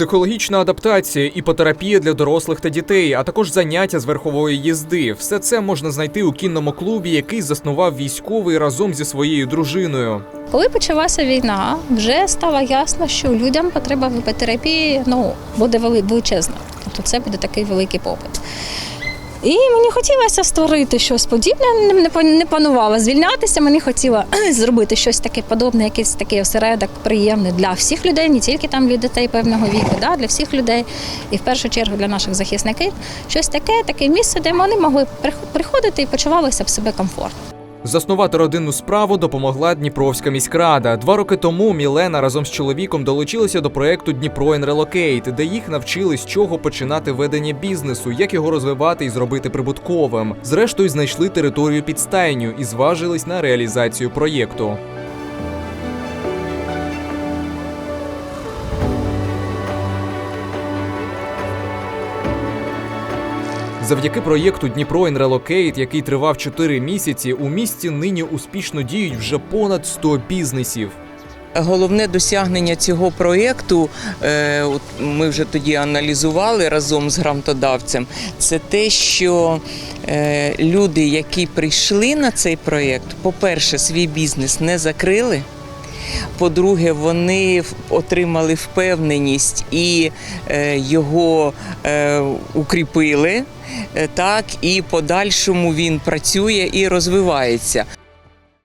Психологічна адаптація, іпотерапія для дорослих та дітей, а також заняття з верхової їзди. Все це можна знайти у кінному клубі, який заснував військовий разом зі своєю дружиною. Коли почалася війна, вже стало ясно, що людям потреба в іпотерапії ну, буде вели- величезна. Тобто це буде такий великий попит. І мені хотілося створити щось подібне, не- панувала звільнятися. Мені хотіла зробити щось таке подобне, якийсь такий осередок приємний для всіх людей, не тільки там для дітей певного віку, да, для всіх людей, і в першу чергу для наших захисників. Щось таке, таке місце, де вони могли прих- приходити і почувалися в себе комфортно. Заснувати родинну справу допомогла Дніпровська міськрада. Два роки тому Мілена разом з чоловіком долучилася до проекту Дніпро and де їх навчили з чого починати ведення бізнесу, як його розвивати і зробити прибутковим. Зрештою, знайшли територію під стайню і зважились на реалізацію проєкту. Завдяки проєкту Дніпро Relocate, який тривав 4 місяці, у місті нині успішно діють вже понад 100 бізнесів. Головне досягнення цього проєкту, е, ми вже тоді аналізували разом з грантодавцем, це те, що е, люди, які прийшли на цей проєкт, по-перше, свій бізнес не закрили. По-друге, вони отримали впевненість і е, його е, укріпили. е, Так, і подальшому він працює і розвивається.